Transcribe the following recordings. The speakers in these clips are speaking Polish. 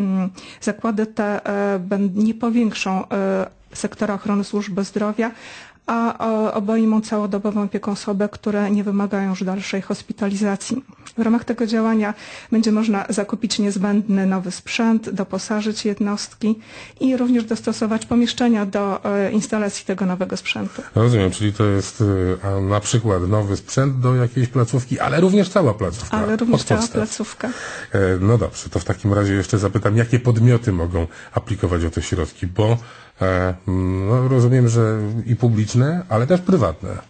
mm, zakłady te nie powiększą sektora ochrony służby zdrowia, a obejmą całodobową opieką osoby, które nie wymagają już dalszej hospitalizacji. W ramach tego działania będzie można zakupić niezbędny nowy sprzęt, doposażyć jednostki i również dostosować pomieszczenia do e, instalacji tego nowego sprzętu. Rozumiem, czyli to jest e, na przykład nowy sprzęt do jakiejś placówki, ale również cała placówka. Ale również cała placówka. E, no dobrze, to w takim razie jeszcze zapytam, jakie podmioty mogą aplikować o te środki, bo no, rozumiem, że i publiczne, ale też prywatne.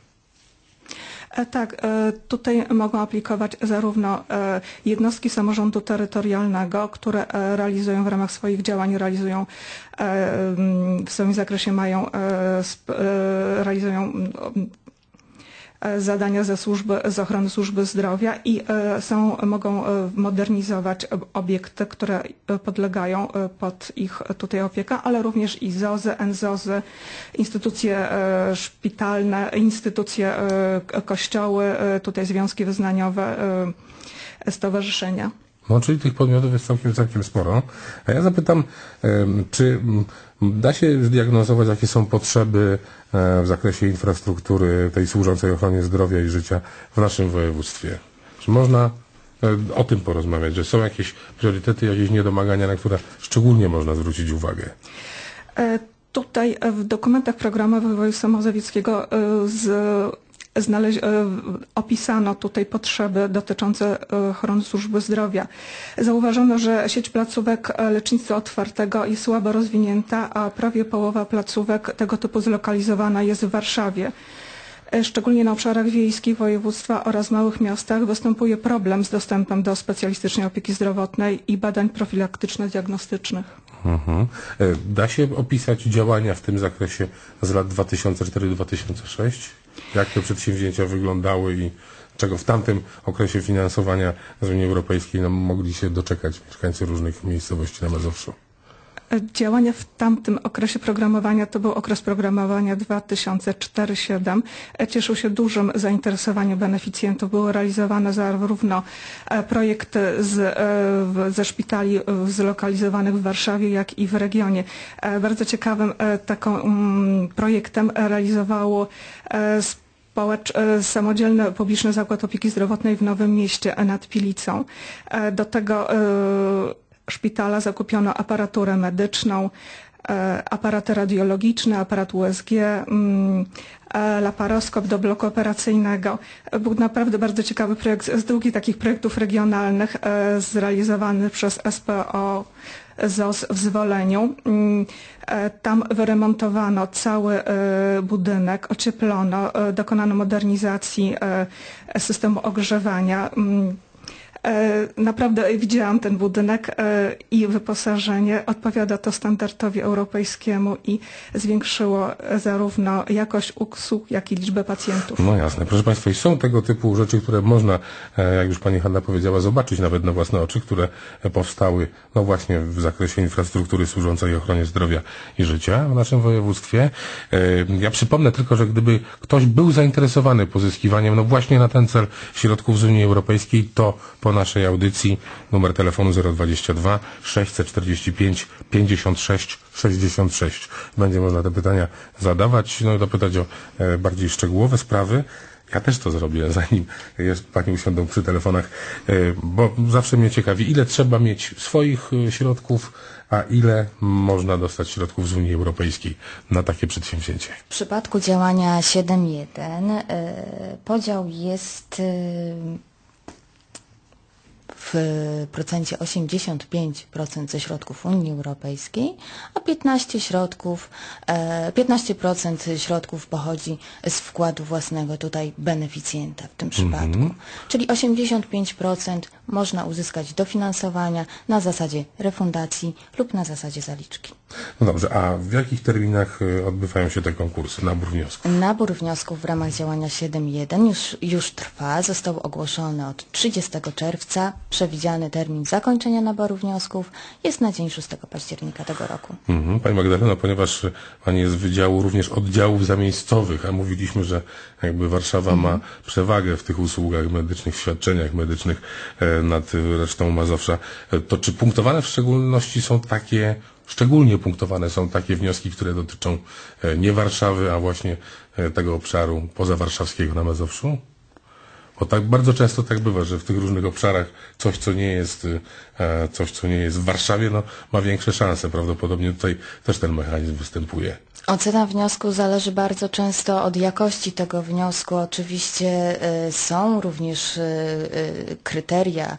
E, tak, e, tutaj mogą aplikować zarówno e, jednostki samorządu terytorialnego, które realizują w ramach swoich działań, realizują w swoim zakresie mają, realizują zadania ze służby, z ochrony służby zdrowia i e, są, mogą e, modernizować obiekty, które podlegają pod ich tutaj opiekę, ale również i ZOZy, NZOZy, instytucje szpitalne, instytucje kościoły, tutaj związki wyznaniowe, stowarzyszenia. No, czyli tych podmiotów jest całkiem, całkiem sporo. A ja zapytam, czy da się zdiagnozować, jakie są potrzeby e, w zakresie infrastruktury tej służącej ochronie zdrowia i życia w naszym województwie? Czy można e, o tym porozmawiać, że są jakieś priorytety, jakieś niedomagania, na które szczególnie można zwrócić uwagę? E, tutaj w dokumentach programowych województwa mazowieckiego z znaleźć, e, opisano tutaj potrzeby dotyczące e, ochrony służby zdrowia. Zauważono, że sieć placówek e, lecznictwa otwartego jest słabo rozwinięta, a prawie połowa placówek tego typu zlokalizowana jest w Warszawie. Szczególnie na obszarach wiejskich województwa oraz małych miastach występuje problem z dostępem do specjalistycznej opieki zdrowotnej i badań profilaktyczno-diagnostycznych. Mhm. Da się opisać działania w tym zakresie z lat 2004-2006? jak te przedsięwzięcia wyglądały i czego w tamtym okresie finansowania z Unii Europejskiej nam mogli się doczekać mieszkańcy różnych miejscowości na Mazowszu. Działania w tamtym okresie programowania to był okres programowania 2004-2007. Cieszył się dużym zainteresowaniem beneficjentów. Były realizowane zarówno e, projekty z, e, ze szpitali zlokalizowanych w Warszawie, jak i w regionie. E, bardzo ciekawym takim mm, projektem realizowało samodzielny publiczny zakład opieki zdrowotnej w Nowym Mieście nad Pilicą. Do tego szpitala zakupiono aparaturę medyczną, e, aparaty radiologiczne, aparat USG, mm, e, laparoskop do bloku operacyjnego. Był naprawdę bardzo ciekawy projekt z długich takich projektów regionalnych e, zrealizowany przez SPO ZOS w Zwoleniu. Mm, tam wyremontowano cały budynek, ocieplono, dokonano modernizacji systemu ogrzewania. E, naprawdę widziałam ten budynek e, i wyposażenie. Odpowiada to standardowi europejskiemu i zwiększyło zarówno jakość usług, jak i liczbę pacjentów. No jasne. Proszę Państwa, są tego typu rzeczy, które można, e, jak już Pani Hanna powiedziała, zobaczyć nawet na własne oczy, które powstały no właśnie w zakresie infrastruktury służącej ochronie zdrowia i życia w naszym województwie. Ja przypomnę tylko, że gdyby ktoś był zainteresowany pozyskiwaniem no właśnie na ten cel środków z Unii Europejskiej, to po naszej audycji numer telefonu 022 645 56 66. Będzie można te pytania zadawać, no i dopytać o e, bardziej szczegółowe sprawy. Ja też to zrobię, zanim jest, Pani usiądą przy telefonach, e, bo zawsze mnie ciekawi, ile trzeba mieć swoich e, środków, a ile można dostać środków z Unii Europejskiej na takie przedsięwzięcie? W przypadku działania 7.1 podział jest w procencie 85% ze środków Unii Europejskiej, a 15 środków, 15% e, środków pochodzi z wkładu własnego tutaj beneficjenta w tym mhm. przypadku. -hmm. Czyli 85% można uzyskać dofinansowania na zasadzie refundacji lub na zasadzie zaliczki. No dobrze, a w jakich terminach y, odbywają się te konkursy, nabór wniosków? Nabór wniosków w ramach działania 7.1 już, już trwa. Został ogłoszony od 30 czerwca. Przewidziany termin zakończenia naboru wniosków jest na dzień 6 października tego roku. Mhm. Pani Magdalena, ponieważ Pani jest z Wydziału również oddziałów zamiejscowych, a mówiliśmy, że jakby Warszawa ma przewagę w tych usługach medycznych, świadczeniach medycznych e, nad resztą Mazowsza, e, to czy punktowane w szczególności są takie, szczególnie punktowane są takie wnioski, które dotyczą e, nie Warszawy, a właśnie e, tego obszaru pozawarszawskiego na Mazowszu? Bo tak bardzo często tak bywa, że w tych różnych obszarach coś, co nie jest, e, coś, co nie jest w Warszawie, no, ma większe szanse. Prawdopodobnie tutaj też ten mechanizm występuje. Ocena wniosku zależy bardzo często od jakości tego wniosku. Oczywiście są również kryteria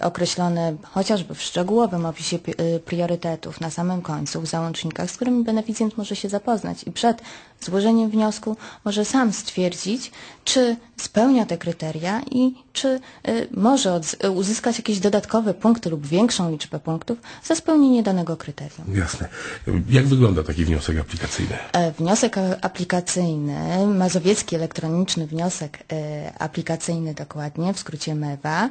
określone chociażby w szczegółowym opisie pi- y, priorytetów na samym końcu w załącznikach, z którymi beneficjent może się zapoznać i przed złożeniem wniosku może sam stwierdzić, czy spełnia te kryteria i czy y, może uzyskać jakieś dodatkowe punkty lub większą liczbę punktów za spełnienie danego kryterium. Jasne. Jak wygląda taki wniosek aplikacyjny? E, Wniosek aplikacyjny, mazowiecki elektroniczny wniosek e, aplikacyjny dokładnie, w skrócie MEWA,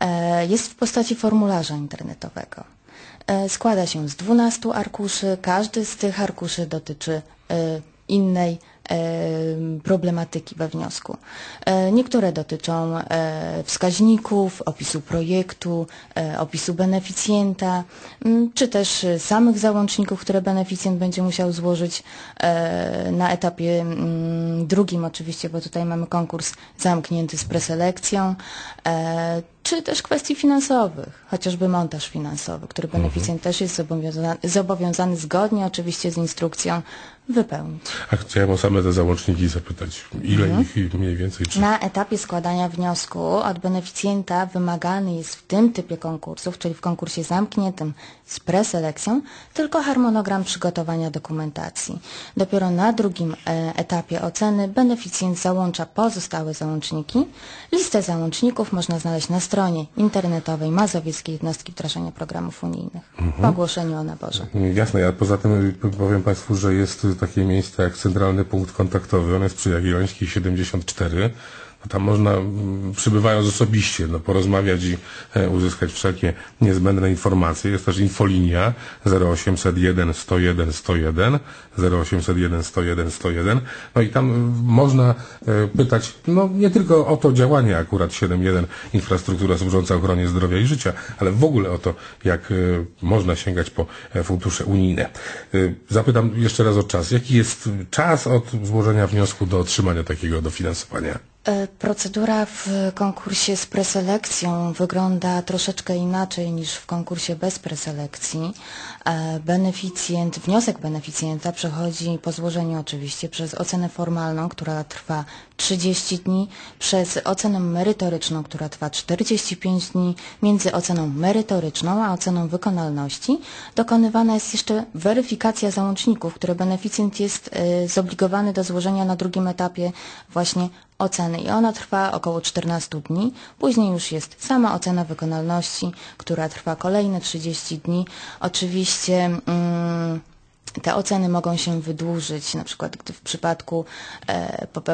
e, jest w postaci formularza internetowego. Składa się z 12 arkuszy, każdy z tych arkuszy dotyczy innej problematyki we wniosku. E, Niektóre dotyczą e, wskaźników, opisu projektu, e, opisu beneficjenta, czy też samych załączników, które beneficjent będzie musiał złożyć na etapie drugim oczywiście, bo tutaj mamy konkurs zamknięty z preselekcją, czy też kwestii finansowych, chociażby montaż finansowy, który beneficjent też jest zobowiązany, zobowiązany zgodnie oczywiście z instrukcją wypełnić. A chciałem o same te załączniki zapytać. Ile ich mniej więcej? Czy... Na etapie składania wniosku od beneficjenta wymagany jest w tym typie konkursów, czyli w konkursie zamkniętym z preselekcją, tylko harmonogram przygotowania dokumentacji. Dopiero na drugim e, etapie oceny beneficjent załącza pozostałe załączniki. Listę załączników można znaleźć na stronie internetowej Mazowieckiej Jednostki Wdrażania Programów Unijnych po ogłoszeniu o naborze. Jasne, ja poza tym powiem Państwu, że jest takie miejsce jak Centralny Punkt Kontaktowy. On jest przy Jagiellońskiej 74. No Tam można, mm, przybywając osobiście, no, porozmawiać i e, uzyskać wszelkie niezbędne informacje. Jest też infolinia 0801 101 101, 0801 101 101. No i tam y, można e, pytać, no nie tylko o to działanie akurat 7.1 infrastruktura służąca ochronie zdrowia i życia, ale w ogóle o to, jak e, można sięgać po fundusze unijne. Zapytam jeszcze raz o czas. Jaki jest czas od złożenia wniosku do otrzymania takiego dofinansowania? E, Procedura w konkursie z preselekcją wygląda troszeczkę inaczej niż w konkursie bez preselekcji. E, Beneficjent, wniosek beneficjenta przechodzi po złożeniu oczywiście przez ocenę formalną, która trwa 30 dni, przez ocenę merytoryczną, która trwa 45 dni. Między oceną merytoryczną a oceną wykonalności dokonywana jest jeszcze weryfikacja załączników, które beneficjent jest e, zobligowany do złożenia na drugim etapie właśnie oceny i ona trwa około 14 dni. Później już jest sama ocena wykonalności, która trwa kolejne 30 dni. Oczywiście mm, te oceny mogą się wydłużyć, na przykład gdy w przypadku e, popełnienia